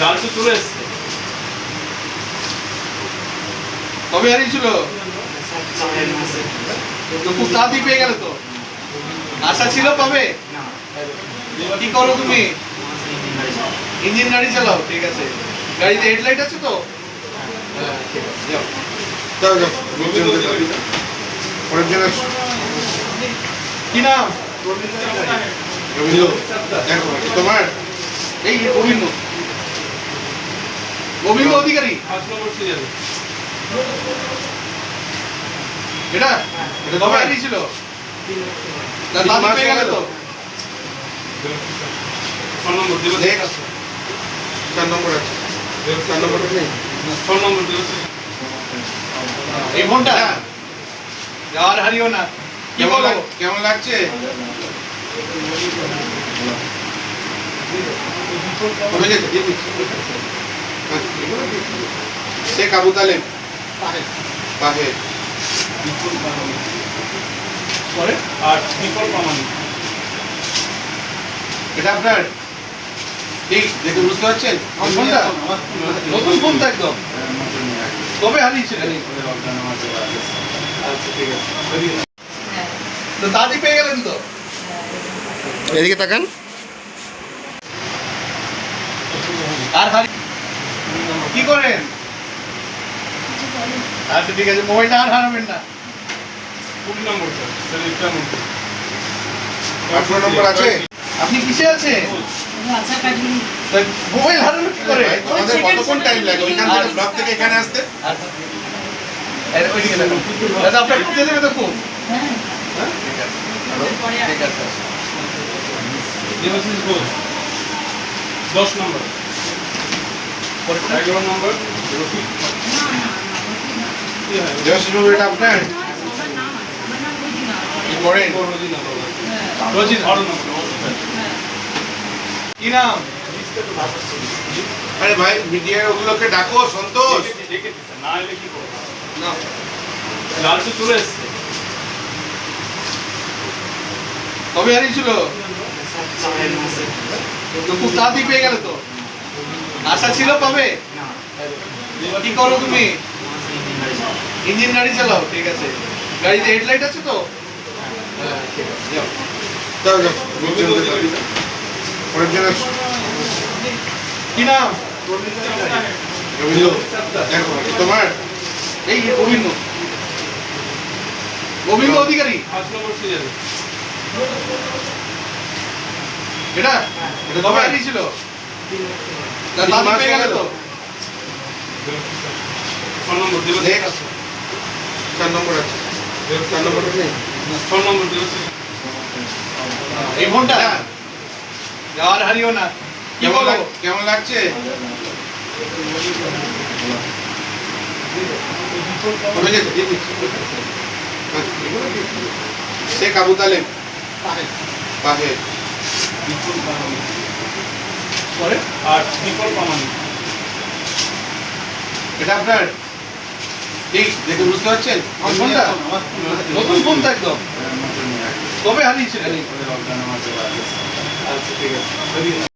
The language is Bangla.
লালটু চলে এসছে। কবে হারিয়েছিল? খুব তাড়াতাড়ি পেয়ে গেল তো। আশা ছিল পাবে কি করো তুমি? ইঞ্জিন গাড়ি চালাও ঠিক আছে। গাড়িতে হেডলাইট আছে তো? হ্যাঁ। কি নাম? তোমার এই গোবিন্দ গোবিন্দ অধিকারী। এটা? এটা পেয়ে গেল তো। নম্বর দেবো চার নম্বর আছে। চার নম্বর নেই? ছ নম্বর দেবো এই ফোনটা? হ্যাঁ। আর হারিও না। কেমন লাগছে? শেখ আবু আর প্রামাণিক এটা আপনার ঠিক দেখে বুঝতে পারছেন আমার ফোনটা নতুন ফোন তো একদম কবে হারিয়েছিলেন আচ্ছা ঠিক আছে তো দাদি পেয়ে গেলেন তো? এদিকে তাকান। আর হারি কি করেন? আচ্ছা ঠিক আছে মোবাইলটা আর হারাবেন না। কুড়ি নম্বর স্যার স্যার এটা মধ্যে আঠারো নম্বর আছে? আপনি কিসে আছে আচ্ছা মোবাইল হারালো কি করে? কতক্ষণ টাইম লাগে? ওইখান থেকে ব্লক থেকে এখানে আসতে। এই, দেখুন। দাদা আপনার খুঁজে দেবে তো খুব হ্যাঁ? ঠিক আছে। দশ নম্বর। এটা আপনার করেন কি নাম আরে ভাই মিডিয়ার ওগুলোকে ডাকো সন্তোষ না এলে কি করব না লালটু চলে এসছে কবে হারিয়েছিল? তো খুব তাড়াতাড়ি পেয়ে গেল তো। আশা ছিল পাবে কি করো তুমি? ইঞ্জিন গাড়ি চালাও ঠিক আছে। গাড়িতে হেডলাইট আছে তো? হ্যাঁ কি নাম? তোমার? এই গোবিন্দ। গোবিন্দ অধিকারী? এটা? এটা কবে তোমার? এই ফোনটা। হ্যাঁ। আর হারিও না। কি কেমন বলো কেমন লাগছে। শেখ আবু তালেব বাহের পরে আর বিকল্প আমার এটা আপনার? ঠিক দেখে বুঝতে পারছেন? ফোনটা? নতুন ফোন তো একদম কবে হারিয়েছিলেন? আচ্ছা ঠিক আছে।